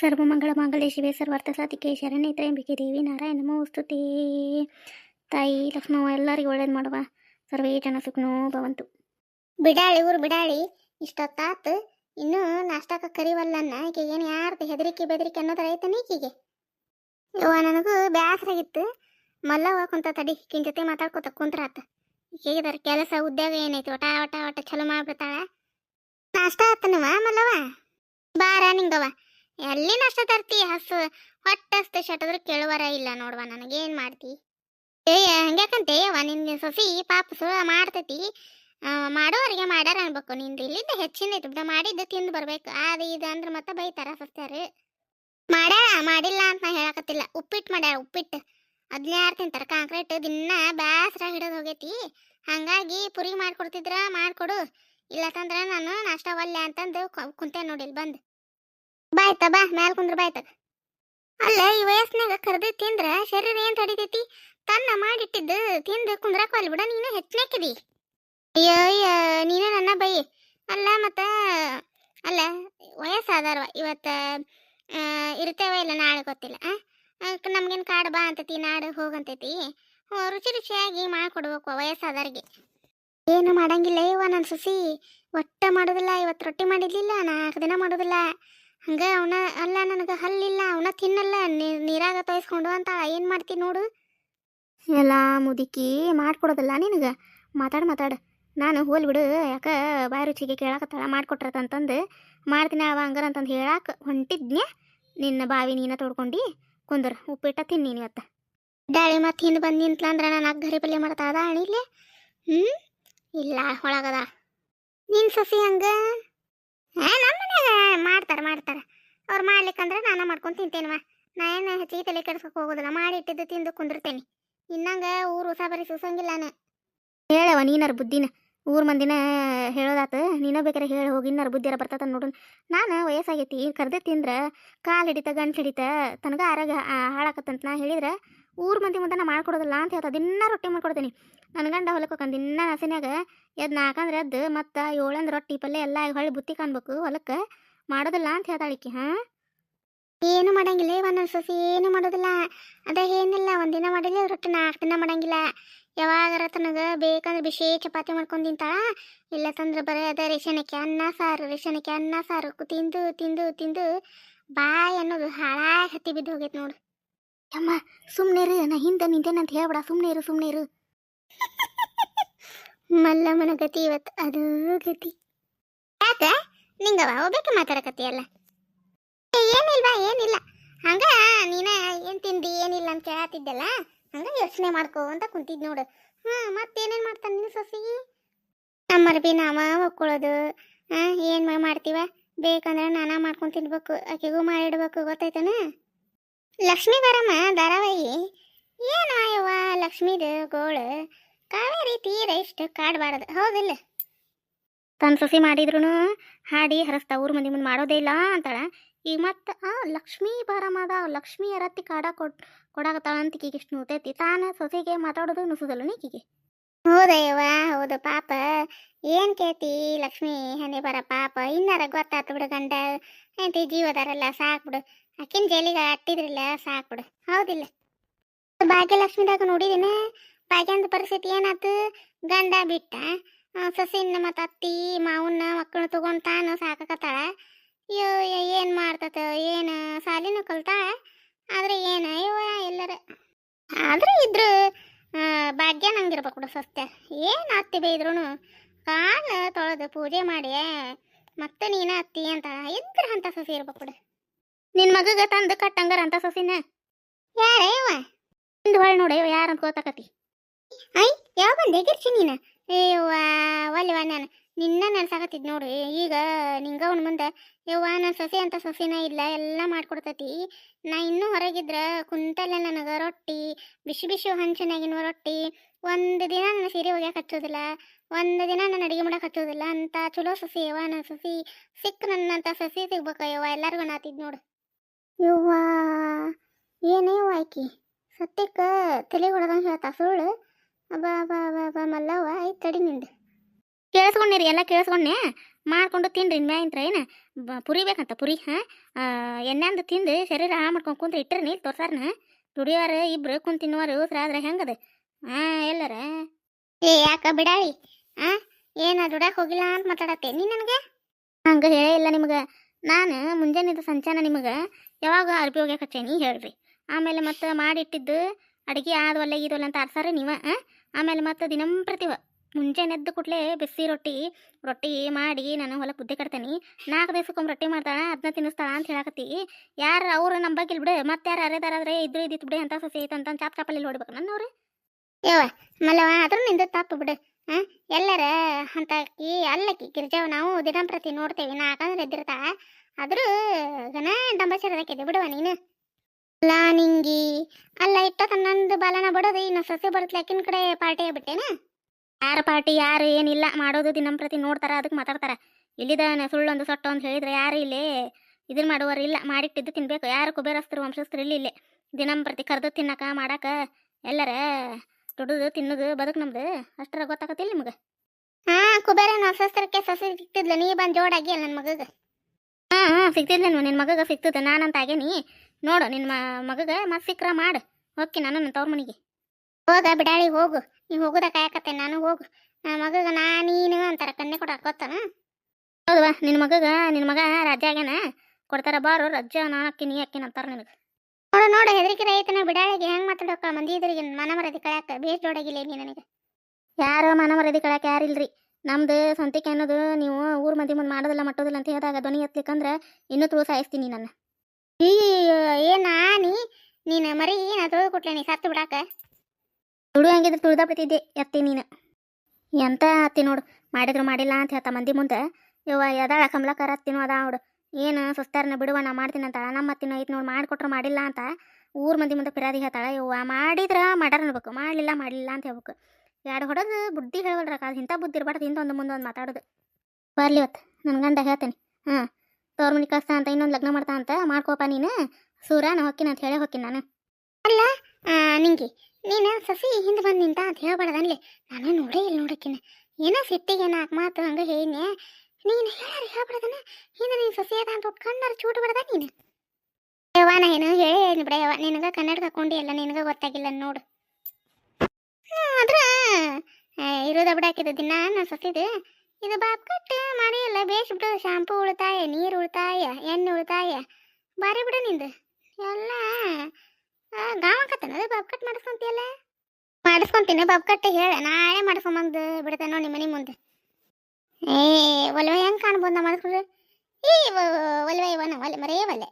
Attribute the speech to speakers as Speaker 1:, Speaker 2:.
Speaker 1: ಸರ್ವಮಂಗಳ ಶಿವೆ, ಸರ್ವಾರ್ಥ ಸಾಧಿಕೆ, ಶರಣೆ ತ್ರಯಂಬಿಕೆ ದೇವಿ ನಾರಾಯಣ ಮೋಸ್ತುತಿ ತಾಯಿ ಲಕ್ಷ್ಮೋ, ಎಲ್ಲರಿಗೂ ಒಳ್ಳೇದು ಮಾಡುವ. ಸರ್ವೇ ಜನ ಸುಖನೋ ಭವಂತು.
Speaker 2: ಬಿಡಾಳಿ ಊರು ಬಿಡಾಳಿ, ಇಷ್ಟೊತ್ತಾತು. ಇನ್ನೂ ನಾಷ್ಟಕ್ಕೆ ಕರಿವಲ್ಲನ್ನ. ಈಕೆಗೆ ಏನು ಯಾರ್ದು ಹೆದರಿಕೆ ಬೆದರಿಕೆ ಅನ್ನೋದ್ರ ಐತನ ಈಕೆಗೆ. ಯವ್ವ, ನನಗೂ ಬ್ಯಾಸರಾಗಿತ್ತು. ಮಲ್ಲವ್ವ ಕುಂತ ತಡಿ, ಈಕಿನ ಜೊತೆ ಮಾತಾಡ್ಕೊತ ಕುಂತ್ರಾತ. ಈಕೆಗಿದಾರ ಕೆಲಸ, ಉದ್ಯೋಗ ಏನೈತಿ? ಒಟ ಒಟ ಒಟ ಚಲೋ ಮಾಡ್ಬಿಡ್ತಾಳ. ನಾಷ್ಟ ಆತನವ ಮಲ್ಲವ್ವ? ಬಾರ ನಿಂಗವ ಎಲ್ಲಿ ನಷ್ಟ ತರ್ತಿ ಹಸು? ಹೊಟ್ಟೆ ಹಸ್ತು ಶಟದ್ರು ಕೇಳುವರ ಇಲ್ಲ ನೋಡ್ವ ನನಗೇನ್ ಮಾಡ್ತಿ? ಏಯ, ಹಂಗ್ಯಾಕಂತೆ? ಯವ್ವ, ನಿನ್ನ ಸೊಸಿ ಪಾಪ ಸುಳ ಮಾಡ್ತೈತಿ. ಮಾಡೋರಿಗೆ ಮಾಡ್ಯಾರ ಅನ್ಬೇಕು. ನಿಂದು ಇಲ್ಲಿಂದ ಹೆಚ್ಚಿನ ದುಡ್ಡ ಮಾಡಿದ್ದು ತಿಂದು ಬರ್ಬೇಕು. ಅದು ಇದು ಅಂದ್ರೆ ಮತ್ತೆ ಬೈತಾರ ಸಸ್ತ್ಯಾರು ಮಾಡ್ಯಾರ? ಮಾಡಿಲ್ಲ ಅಂತ ನಾ ಹೇಳಕತ್ತಿಲ್ಲ. ಉಪ್ಪಿಟ್ಟು ಮಾಡ್ಯಾರ ಉಪ್ಪಿಟ್ಟು ಅದನ್ನ ಯಾರು ತಿಂತಾರ, ಕಾಂಕ್ರೀಟ್. ದಿನ ಬ್ಯಾಸ್ರ ಹಿಡಿದು ಹೋಗೈತಿ. ಹಂಗಾಗಿ ಪುರಿ ಮಾಡ್ಕೊಡ್ತಿದ್ರ, ಮಾಡ್ಕೊಡು. ಇಲ್ಲತಂದ್ರ ನಾನು ನಾಷ್ಟ ಒಲ್ಲೆ ಅಂತಂದು ಕುಂತೆ ನೋಡಿಲ್ ಬಂದು. ಬಾಯ್ತ, ಬಾ, ಮ್ಯಾಲ್ ಕುಂದ್ರ ಬಾಯ್ತದ ಅಲ್ಲ, ಈ ವಯಸ್ಸಿನಾಗ ಕರೆದು ತಿಂದ್ರ ಶರೀರ ಏನ್ ತಡಿತೈತಿ? ತನ್ನ ಮಾಡಿಟ್ಟಿದ್ದು ತಿಂದು ಕುಂದ್ರಕ್ ಬಿಡ ನೀನು ಹೆಚ್ಚಿನಾಕಿದಿ ಅಯ್ಯೋ, ಅಯ್ಯ, ನೀನೇ ನನ್ನ ಬೈ ಅಲ್ಲ, ಮತ್ತ, ಅಲ್ಲ, ವಯಸ್ಸಾದಾರವ, ಇವತ್ತ ಇರ್ತೇವ ಇಲ್ಲ ನಾಳೆ ಗೊತ್ತಿಲ್ಲ ನಮ್ಗೇನ್ ಕಾಡು ಬಾ ಅಂತೈತಿ, ನಾಡು ಹೋಗಂತೈತಿ ರುಚಿ ರುಚಿಯಾಗಿ ಮಾಡ್ಕೊಡ್ಬೇಕು ವಯಸ್ಸಾದವ್ರಿಗೆ. ಏನು ಮಾಡಂಗಿಲ್ಲ ಇವ ನನ್ನ ಸೊಸಿ. ಒಟ್ಟ ಮಾಡೋದಿಲ್ಲ ಇವತ್ತು ರೊಟ್ಟಿ ಮಾಡಿರ್ಲಿಲ್ಲ, ನಾಲ್ಕು ದಿನ ಮಾಡೋದಿಲ್ಲ. ಹಂಗ ಅವನ, ಅಲ್ಲ ನನಗೆ ಹಲ್ಲಿಲ್ಲ, ಅವನ ತಿನ್ನಲ್ಲ ನೀರಾಗ ತೋಯಿಸ್ಕೊಂಡು ಅಂತ ಏನು ಮಾಡ್ತೀನಿ ನೋಡು.
Speaker 1: ಎಲ್ಲ ಮುದುಕಿ ಮಾಡ್ಕೊಡೋದಲ್ಲ ನಿನಗೆ? ಮಾತಾಡು ಮಾತಾಡು. ನಾನು ಹೋಲ್ ಬಿಡು, ಯಾಕ ಬಾಯಿ ರುಚಿಗೆ ಕೇಳಾಕತ್ತಳ? ಮಾಡ್ಕೊಟ್ರತಂತಂದು ಮಾಡ್ತೀನಿ ಅವ ಹಂಗಾರ ಅಂತಂದು ಹೇಳಾಕ ಹೊಂಟಿದ್ನ್ಯ? ನಿನ್ನ ಬಾವಿ ನೀನ ತೊಡ್ಕೊಂಡು, ಕುಂದ್ರ, ಉಪ್ಪಿಟ್ಟ ತಿನ್ನಿ ನೀನು ಇವತ್ತು
Speaker 2: ದಾಳಿ ಮತ್ತೆ ಹಿಂದೆ ಬಂದು ನಿಂತ್ಲಂದ್ರ ನಾನು ಅಗ್ಗರಿ ಪಲ್ಯ ಮಾಡ್ತಾ ಅದ ಅಣಿಲಿ ಹ್ಞೂ ಇಲ್ಲ, ಒಳಗದ. ನಿನ್ನ ಸಸಿ ಹಂಗ? ನಮ್ಮ ಮನ್ಯಾಗ ಮಾಡ್ತಾರೆ ಮಾಡ್ತಾರೆ. ಅವ್ರು ಮಾಡ್ಲಿಕ್ಕಂದ್ರೆ ನಾನು ಮಾಡ್ಕೊಂಡು ತಿಂತೇನವ. ನಾ ಏನು ಹೆಚ್ಚಿಗೆ ತಲೆ ಕೆಡ್ಸಕ್ಕೆ ಹೋಗೋದಿಲ್ಲ, ಮಾಡಿ ಇಟ್ಟಿದ್ದು ತಿಂದು ಕುಂದಿರ್ತೇನೆ. ಇನ್ನಂಗ ಊರು ಹೊಸ ಬರೀ ಸುಸಂಗಿಲ್ಲ ನಾನು.
Speaker 1: ಹೇಳವ ನೀನಾರ ಬುದ್ಧಿನ. ಊರು ಮಂದಿನ ಹೇಳೋದಾತ, ನೀನ ಬೇಕಾರೆ ಹೇಳಿ, ಹೋಗಿ ಇನ್ನಾರು ಬುದ್ಧಿಯಾರ ಬರ್ತದ ನೋಡು ನಾನು ವಯಸ್ಸಾಗೈತಿ, ಕರ್ದೆ ತಿಂದ್ರ, ಕಾಲು ಹಿಡಿತ ಗಂಟು ಹಿಡಿತ, ತನಗ ಆರೋಗ್ಯ ಹಾಳಾಕತ್ತಂತ ನಾ ಹೇಳಿದ್ರೆ ಊರ್ ಮಂದಿ ಮುಂದೆ ನಾ ಮಾಡ್ಕೊಡೋದಿಲ್ಲ ಅಂತ ಹೇಳ್ತಾ ದಿನ ರೊಟ್ಟಿ ಮಾಡ್ಕೊಡ್ತೀನಿ. ನನ್ನ ಗಂಡ ಹೊಲಕ್ಕೆ ಹೋಗಿ ದಿನ ಹಸಿನಾಗ ಎದ್ದು ನಾಲ್ಕಂದ್ರೆ ಎದ್ದು ಮತ್ತು ಏಳಂದ್ರೆ ರೊಟ್ಟಿ ಪಲ್ಯ ಎಲ್ಲ ಹೊಳ್ಳಿ ಬುತ್ತಿ ಕಾಣ್ಬೇಕು ಹೊಲಕ್ಕೆ. ಮಾಡೋದಿಲ್ಲ ಅಂತ ಹೇಳ್ತಾಳಿಕಿ ಹಾಂ?
Speaker 2: ಏನು ಮಾಡಂಗಿಲ್ಲ ಒಂದೊಂದು ಸೊಸಿ ಏನು ಮಾಡೋದಿಲ್ಲ. ಅದ ಏನಿಲ್ಲ ಒಂದಿನ ಮಾಡಿಲ್ಲ ರೊಟ್ಟಿ ನಾಲ್ಕು ದಿನ ಮಾಡಂಗಿಲ್ಲ. ಯಾವಾಗಾರ ತನಗ ಬೇಕಂದ್ರೆ ಬಿಸಿ ಚಪಾತಿ ಮಾಡ್ಕೊಂಡು ತಿಂತಾಳ. ಇಲ್ಲ ತಂದ್ರೆ ಬರೀ ಅದ ರೇಷನಕ್ಕೆ ಅನ್ನ, ಸಾರು, ರೇಷನಕ್ಕೆ ಅನ್ನ, ಸಾರು. ತಿಂದು ತಿಂದು ತಿಂದು ಬಾಯ್ ಅನ್ನೋದು ಹಾಳಾಗಿ ಹತ್ತಿ ಬಿದ್ದು ಹೋಗೈತೆ ನೋಡು.
Speaker 1: ಅಮ್ಮ ಸುಮ್ಮನೆ ಇರು ನಾ ಹಿಂದೆ ನಿಂತೇನಂತ ಹೇಳ್ಬೇಡ ಸುಮ್ಮನೆ ಇರು ಸುಮ್ಮನೆ ಇರು
Speaker 2: ಮಲ್ಲಮ್ಮನ ಗತಿ ಇವತ್ತು ಅದು ಗತಿ. ಯಾಕ? ನಿಂಗವ? ಒಬ್ಬಕ್ಕೆ ಮಾತಾಡಕತ್ತೀಯಲ್ಲ? ಏನಿಲ್ವಾ, ಏನಿಲ್ಲ. ಹಂಗ ನೀನ ಏನ್ ತಿಂದಿ, ಏನಿಲ್ಲ ಅಂತ ಕೇಳತ್ತಿದ್ದಲ್ಲ ಹಂಗ ಯೋಚನೆ ಮಾಡ್ಕೋ ಅಂತ ಕುಂತಿದ್ ನೋಡು. ಹಾ ಮತ್ತೇನೇನ್ ಮಾಡ್ತಾನ ನಿನ್ನ ಸೊಸಿ ನಮ್ಮರ ಬಿ ನಾವ ಒಕ್ಕೊಳ್ಳೋದು ಹಾಂ ಏನ್ ಮಾಡ್ತೀವ? ಬೇಕಂದ್ರೆ ನಾನಾ ಮಾಡ್ಕೊಂಡ್ ತಿನ್ಬೇಕು, ಆಕೆಗೂ ಮಾಡಿಡ್ಬೇಕು ಗೊತ್ತೈತನ ಲಕ್ಷ್ಮೀ ಬರಮ್ಮ ಧಾರಾವಾಹಿ. ಏನು ಲಕ್ಷ್ಮೀದ ಲಕ್ಷ್ಮೀದು ಗೋಳು? ಕಾವೇರಿ ತೀರ ಇಷ್ಟು ಕಾಡಬಾರದು. ಹೌದಿಲ್ಲ?
Speaker 1: ತನ್ನ ಸೊಸಿ ಮಾಡಿದ್ರು ಹಾಡಿ ಹರಸ್ತಾ ಊರು ಮಂದಿ ಮುಂದೆ ಮಾಡೋದೇ ಇಲ್ಲ ಅಂತಾಳ. ಈಗ ಮತ್ತೆ ಆ ಲಕ್ಷ್ಮೀ ಬಾರಮ್ಮದ ಲಕ್ಷ್ಮೀ ಅರತ್ತಿ ಕಾಡ ಕೊಟ್ ಕೊಡಾಕತ್ತಾಳ ಅಂತ ಈಗ ಇಷ್ಟು ನೋತೈತಿ. ತಾನ ಸೊಸಿಗೆ ಮಾತಾಡೋದು ನುಸುದಲ್ಲ ನೀಕಿಗೆ
Speaker 2: ಹೌದಯ್ಯವ ಹೌದು ಪಾಪ. ಏನ್ ಕೇತಿ ಲಕ್ಷ್ಮಿ? ಹನಿ ಬರ ಪಾಪ. ಇನ್ನಾರ ಗೊತ್ತಾತು ಬಿಡು ಗಂಡ. ಜೀವದಾರಲ್ಲ ಸಾಕ್ಬಿಡು ಅಕ್ಕಿನ ಜೈಲಿಗೆ ಅಟ್ಟಿದ್ರಿಲ್ಲ ಸಾಕ್ಬಿಡು ಹೌದಿಲ್ಲ. ಭಾಗ್ಯಲಕ್ಷ್ಮಿದಾಗ ನೋಡಿದಿನ. ಭಾಗ್ಯಂದ ಪರಿಸ್ಥಿತಿ ಏನಾಯ್ತು ಗಂಡ ಬಿಟ್ಟ. ಸಸಿನ ಮತ್ತು ಅತ್ತಿ, ಮಾವನ್ನ ಮಕ್ಕಳು ತಗೊಂಡು ತಾನು ಸಾಕಕತ್ತಾಳ. ಅಯ್ಯೋ ಏನು ಮಾಡ್ತತ? ಏನು ಸಾಲಿನ ಕಲ್ತಾಳ? ಆದ್ರೆ ಏನು? ಅಯ್ಯೋ, ಎಲ್ಲರ. ಆದ್ರೆ ಇದ್ರು ಭಾಗ್ಯ ನಂಗಿರ್ಬೇಕು ಬಿಡು ಸಸ್ತ್ಯ ಏನು ಅತ್ತಿ ಬೈದ್ರು ಕಾಲ ತೊಳೆದು ಪೂಜೆ ಮಾಡಿ, ಮತ್ತೆ ನೀನ ಅತ್ತಿ ಅಂತ ಇದ್ರ ಅಂತ ಸಸಿ ಇರ್ಬೇಕು ಬಿಡು.
Speaker 1: ನಿನ್ನ ಮಗಗ ತಂದು ಕಟ್ಟಂಗಾರ ಅಂತ ಸೊಸಿನ?
Speaker 2: ಯಾರೇ ಅವ
Speaker 1: ಹಿಂದ್ ಹೊಳ್ ನೋಡಿ ಯಾರಂತ ಗೊತ್ತಾಕತಿ.
Speaker 2: ಐ ಯಾವ ಬಂದೆ? ಗಿರ್ಚಿ ನೀನ? ಏವ್ವ ಒಲ್ವ ನಾನು. ನಿನ್ನ ನೆನ್ಸಾಕತ್ತಿದ್ ನೋಡಿ ಈಗ ನಿಂಗ ಅವನ ಮುಂದೆ ಯವ್ವ ನನ್ನ ಸೊಸೆ ಅಂತ ಸೊಸಿನ ಇಲ್ಲ ಎಲ್ಲ ಮಾಡ್ಕೊಡ್ತೈತಿ. ನಾ ಇನ್ನೂ ಹೊರಗಿದ್ರ ಕುಂತಲ್ಲೇ ನನಗೆ ರೊಟ್ಟಿ ಬಿಸಿ ಬಿಸಿ ಹಂಚನಾಗಿನ ರೊಟ್ಟಿ. ಒಂದು ದಿನ ನನ್ನ ಸೀರೆ ಒಗ್ಯಾಕ ಹಚ್ಚೋದಿಲ್ಲ ಒಂದು ದಿನ ನನ್ನ ಅಡಿಗೆ ಮಾಡಕ್ಕೆ ಹಚ್ಚೋದಿಲ್ಲ. ಅಂತ ಚಲೋ ಸಸಿ ಯವ್ವ ನನ್ನ ಸಸಿ. ಸಿಕ್ಕ ನನ್ನಂತ ಸಸಿ ಸಿಗ್ಬೇಕ ಯವ್ವ ಎಲ್ಲರಿಗೂ ನಾತಿದ್ ನೋಡು. ಯವ್ವ, ಏನೇ ಆಕಿ? ಸತ್ಯಕ್ಕೆ ತಲೆ ಹೊಡೆದಂಗೆ ಹೇಳ್ತಾ, ಸುಳ್ಳು. ಬಾ ಬಾ ಬಾ ಬಾ ಮಲ್ಲವ್ವ ಐತ್ ತಡಿ ನಿಂದು.
Speaker 1: ಕೇಳಿಸ್ಕೊಂಡಿರಿ ಎಲ್ಲ ಕೇಳಿಸ್ಕೊಂಡೆ ಮಾಡ್ಕೊಂಡು ತಿನ್ರಿ ಇನ್ಮ್ಯಾಗಿಂತ್ರ ಏನು? ಪುರಿ ಬೇಕಂತ, ಪುರಿ, ಹಾಂ? ಎಣ್ಣೆಂದು ತಿಂದು ಶರೀರ ಹಾ ಮಾಡ್ಕೊಂಡು ಕುಂತ್ರೆ ಇಟ್ಟರೆ ನೀರು ತೋರ್ಸಾರನ? ದುಡಿಯೋರು ಇಬ್ರು ಕುಂತು ತಿನ್ನುವರು ಉಸ್ರಾದ್ರೆ ಹೆಂಗದ? ಹಾಂ ಎಲ್ಲರ?
Speaker 2: ಏ, ಯಾಕ ಬಿಡಾಳಿ? ಆ, ಏನ ದುಡಕ್ಕೆ ಹೋಗಿಲ್ಲ ಅಂತ ಮಾತಾಡತ್ತೆ ನೀ ನನಗೆ?
Speaker 1: ಹಂಗೆ ಹೇಳೇ ಇಲ್ಲ ನಿಮಗೆ. ನಾನು ಮುಂಜಾನೆದು ಸಂಚಾನ ನಿಮಗೆ. ಯಾವಾಗ ಅರ್ಬಿ ಹೋಗ್ಯಾಕ ಹಚ್ಚೇನಿ ಹೇಳ್ರಿ. ಆಮೇಲೆ ಮತ್ತೆ ಮಾಡಿಟ್ಟಿದ್ದು ಅಡುಗೆ ಆದವಲ್ಲ ಇದವಲ್ಲ ಅಂತ ಆರ್ಸಾರ ನೀವ ಆಮೇಲೆ ಮತ್ತೆ ದಿನಂಪ್ರತಿವ ಮುಂಜಾನೆ ಎದ್ದು ಕೂಡಲೇ ಬಿಸಿ ರೊಟ್ಟಿ ರೊಟ್ಟಿ ಮಾಡಿ ನಾನು ಹೊಲಕ್ಕೆ ಬುದ್ಧಿ ಕಟ್ತೇನೆ. ನಾಲ್ಕು ದಿವಸಕ್ಕೊಮ್ಮೆ ರೊಟ್ಟಿ ಮಾಡ್ತಾಳೆ ಅದನ್ನ ತಿನ್ನಿಸ್ತಾಳ ಅಂತ ಹೇಳಕತ್ತಿ. ಯಾರು ಅವ್ರು ನಮ್ಮ ಬಗ್ಗೆ ಬಿಡು, ಮತ್ತೆ ಯಾರು ಅರೆದಾರಾದ್ರೆ ಇದ್ರು ಇದ್ದಿತ್ತು ಬಿಡಿ, ಅಂತ ಸೊಸೆ ಐತೆ ಅಂತ ಚಾಪ್ ಚಾಪಲ್ಲಿ ನೋಡ್ಬೇಕು ನನ್ನವ್ರು.
Speaker 2: ಯವ್ವ ಮಲ್ಲವ ಆದ್ರೂ ನಿಂದು ತಪ್ಪು ಬಿಡು ಅಂತ ಎಲ್ಲರ ಅಂತಾಕಿ ಅಲ್ಲಕ್ಕಿ ಗಿರ್ಜಾವ್ ನಾವು ದಿನಂಪ್ರತಿ ನೋಡ್ತೇವೆ, ನಾಕಂದ್ರೆ ಎದ್ದಿರ್ತಾ ಆದ್ರೂ ಗನ ಡಂಬಸರದಕ್ಕಿದೆ ಬಿಡುವ ನೀನು. ಅಲ್ಲ ನಿಂಗಿ. ಅಲ್ಲ ಇಟ್ಟ ನಂದು ಬಾಲನ ಬಿಡೋದು. ಇನ್ನು ಸಸಿ ಬರುತ್ತೆ ಅಕ್ಕಿನ ಕಡೆ ಪಾರ್ಟಿ ಆಗ್ಬಿಟ್ಟೇನ
Speaker 1: ಯಾರ ಪಾರ್ಟಿ ಯಾರು ಏನಿಲ್ಲ. ಮಾಡೋದು ದಿನಂಪ್ರತಿ ನೋಡ್ತಾರ ಅದಕ್ಕೆ ಮಾತಾಡ್ತಾರ. ಇಲ್ಲಿದ ಸುಳ್ಳು ಸುಳ್ಳೊಂದು ಸೊಟ್ಟು ಅಂತ ಹೇಳಿದ್ರೆ ಯಾರು ಇಲ್ಲಿ ಇದನ್ನ ಮಾಡುವರು ಇಲ್ಲ. ಮಾಡಿಟ್ಟಿದ್ದು ತಿನ್ಬೇಕು. ಯಾರು ಕುಬೇರಸ್ತರು ವಂಶಸ್ಥರು ಇಲ್ಲಿ ಇಲ್ಲೇ. ದಿನಂಪ್ರತಿ ಕರೆದು ತಿನ್ನಕ, ಮಾಡಾಕ ಎಲ್ಲರ ದುಡುದು, ತಿನ್ನೋದು, ಬದುಕು ನಮ್ದು. ಅಷ್ಟರ ಗೊತ್ತಾಗತ್ತಿಲ್ಲ ನಿಮಗೆ.
Speaker 2: ಹಾ ಕುಬೇರ ಹೊಸಸ್ತ್ರಕ್ಕೆ ಸಸಿ ಸಿಕ್ತಿದ್ಲ. ನೀ ಬಂದು ಜೋಡಾಗಿ ನನ್ನ ಮಗಗ.
Speaker 1: ಹಾಂ ಹಾಂ ನಿನ್. ನಿನ್ನ ಮಗಗ ಸಿಗ್ತದೆ ನಾನಂತ ಆಗೇನಿ. ನೋಡು ನಿನ್ನ ಮಗಗ ಮತ್ತೆ ಸಿಕ್ರ ಮಾಡು. ಓಕೆ ನಾನು ನನ್ನ ತವ್ರ ಮನೆಗೆ.
Speaker 2: ಹೋಗ ಬಿಡಾಳಿ, ಹೋಗು. ನೀ ಹೋಗುದ ಕಾಯಕತ್ತೆ, ನಾನು ಹೋಗು. ನನ್ನ ಮಗಗ ನಾ ನೀನು ಅಂತಾರ ಕನ್ನೆ ಕೊಡ ಗೊತ್ತಾನ?
Speaker 1: ಹೌದವಾ ನಿನ್ನ ಮಗಗ ನಿನ್ನ ಮಗ ರಾಜ್ಯ ಆಗ್ಯಾನ. ಕೊಡ್ತಾರ ಬಾರು ರಜ್ಜ ನಾನು ಅಕ್ಕಿ ನೀ ಅಕ್ಕಿ ಅಂತಾರ ನಿನಗೆ.
Speaker 2: ನೋಡು ನೋಡು, ಹೆದರಿಕೆ ರೈತನ ಬಿಡಾಳಿಗೆ ಹೆಂಗ್ ಮಾತಾಡೋಕ ಮಂದಿ ಇದ್ರಿಗೆ ಮನ ಮರದಿ ಕಳ್ಯಾಕ ಬೇಸ್ ಜೋಡಾಗಿಲ್ಲ ನೀ ನನಗೆ?
Speaker 1: ಯಾರು ಮನಮರದಿ ಕಳಾಕ ಯಾರು ಯಾರಿಲ್ರಿ? ನಮ್ದು ಸಂತಿಕೆ ಅನ್ನೋದು ನೀವು ಊರ್ ಮಂದಿ ಮುಂದೆ ಮಾಡೋದಿಲ್ಲ ಮಟ್ಟೋದಿಲ್ಲ ಅಂತ ಹೇಳಿದಾಗ ಧ್ವನಿ ಎತ್ತಲಿಕ್ಕಂದ್ರೆ ಇನ್ನೂ ತುಳು ಸಾಯಿಸ್ತೀನಿ ನನ್ನ
Speaker 2: ಈ, ಏ, ನೀ ನೀನು ಮರಿ, ನಾ ತುಳಿದು ಕೊಟ್ಲೆ ನೀ, ಸತ್ತು ಬಿಡಾಕ.
Speaker 1: ತುಳು ಹಂಗಿದ್ರೆ ತುಳಿದ ಬಿಟ್ಟಿದ್ದೆ ಎತ್ತಿ ನೀನು. ಎಂತ ಅತ್ತಿ ನೋಡು, ಮಾಡಿದ್ರು ಮಾಡಿಲ್ಲ ಅಂತ ಹೇಳ್ತಾ ಮಂದಿ ಮುಂದೆ. ಯವ್ವ, ಎದಾಳ ಕಮಲಕರ ಅತ್ತಿನೂ ಅದ ನೋಡು. ಏನು ಸುಸ್ತಾರನ ಬಿಡುವ ನಾ ಮಾಡ್ತೀನಿ ಅಂತಾಳ, ನಮ್ಮ ಅತ್ತಿನ ಐತ್ ನೋಡಿ, ಮಾಡಿಕೊಟ್ರು ಮಾಡಿಲ್ಲ ಅಂತ ಊರ್ ಮಂದಿ ಮುಂದೆ ಪಿರಾದಿ ಹೇಳ್ತಾಳೆ. ಯವ್ವ, ಮಾಡಿದ್ರ ಮಾಡಾರ ಅನ್ಬೇಕು, ಮಾಡಲಿಲ್ಲ ಮಾಡಲಿಲ್ಲ ಅಂತ ಹೇಳ್ಬೇಕು. ಎರಡು ಹೊಡೆದು ಬುದ್ಧಿ ಹೇಳ್ವಲ್ರಕ್ಕ ಅದು ಇಂಥ ಬುದ್ಧಿ ಇರ್ಬಾರ್ದು, ಹಿಂದೊಂದು ಮುಂದೊಂದು ಮಾತಾಡೋದು. ಬರಲಿ ಇವತ್ತು, ನನ್ನ ಗಂಡ ಹೇಳ್ತೇನೆ. ಹಾಂ ತವ್ರ ಮನೆ ಅಂತ, ಇನ್ನೊಂದು ಲಗ್ನ ಮಾಡ್ತಾ ಅಂತ ಮಾಡ್ಕೋಪ ನೀನು. ಸೂರ ನಾ ಹೊಕ್ಕಿನ ಅಂತ ಹೇಳೇ ಹೊಕ್ಕಿನ ನಾನು.
Speaker 2: ಅಲ್ಲ ನಿಂಗೆ. ನೀನು ಸಸಿ ಹಿಂದೆ ಬಂದು ನಿಂತ ಅಂತ ಹೇಳ್ಬಾರ್ದನ್ಲಿ ನಾನು ನೋಡೇ ಇಲ್ಲ ನೋಡಕ್ಕಿನ ಏನೋ ಸಿಟ್ಟಿಗೆ ನಾಲ್ಕು ಮಾತು ಹಂಗೆ ಹೇಳಿನೆ ನೀನು ಹೇಳಾರ ಹೇಳ್ಬಾರ್ದನ? ಹಿಂದೆ ನೀನು ಸಸಿ ಅದ ಅಂತ ಕಣ್ಣಾರ ಚೂಟ್ ಬಿಡದ ನೀನು? ಯವ್ವ, ನಾ ಏನು ಹೇಳಿ ಬಿಡ ಯವ್ವ. ನಿನಗೆ ಕನ್ನಡ ಹಾಕೊಂಡಿ ಎಲ್ಲ ನಿನಗೆ ಗೊತ್ತಾಗಿಲ್ಲ ನೋಡು. ಆದ್ರ ಇರೋದ ಬಿಡಾಕಿದ ದಿನ ನಾನು ಸಸಿದು, ಇದು ಬಾಪ್ಕಟ್ಟು ಮಾಡಿ ಎಲ್ಲ ಬೇಸ್ ಬಿಡು ಶಾಂಪು ಉಳಿತಾಯ, ನೀರು ಉಳಿತಾಯ, ಎಣ್ಣೆ ಉಳಿತಾಯ. ಬಾರಿ ಬಿಡು ನಿಂದು. ಎಲ್ಲ ಗಾಮಕತ್ತನ ಬಾಬ್ ಕಟ್ ಮಾಡಿಸ್ಕೊಂತಿಯಲ್ಲ? ಮಾಡಿಸ್ಕೊಂತೀನಿ ಬಾಬ್ ಕಟ್ ಹೇಳ. ನಾಳೆ ಮಾಡಿಸ್ಕೊಂಬಂದು ಬಿಡ್ತೇನೆ ನೋಡಿ ಮನೆ ಮುಂದೆ. ಏ, ಒಲ್ವೆ ಹೆಂಗೆ ಕಾಣ್ಬೋದು ನಾ ಮಾಡಿಸ್ಕೊಂಡ್ರೆ? ಈ ಒಲ್ವೆ ಇವನ ಒಲೆ ಮರೇ ಒಲೆ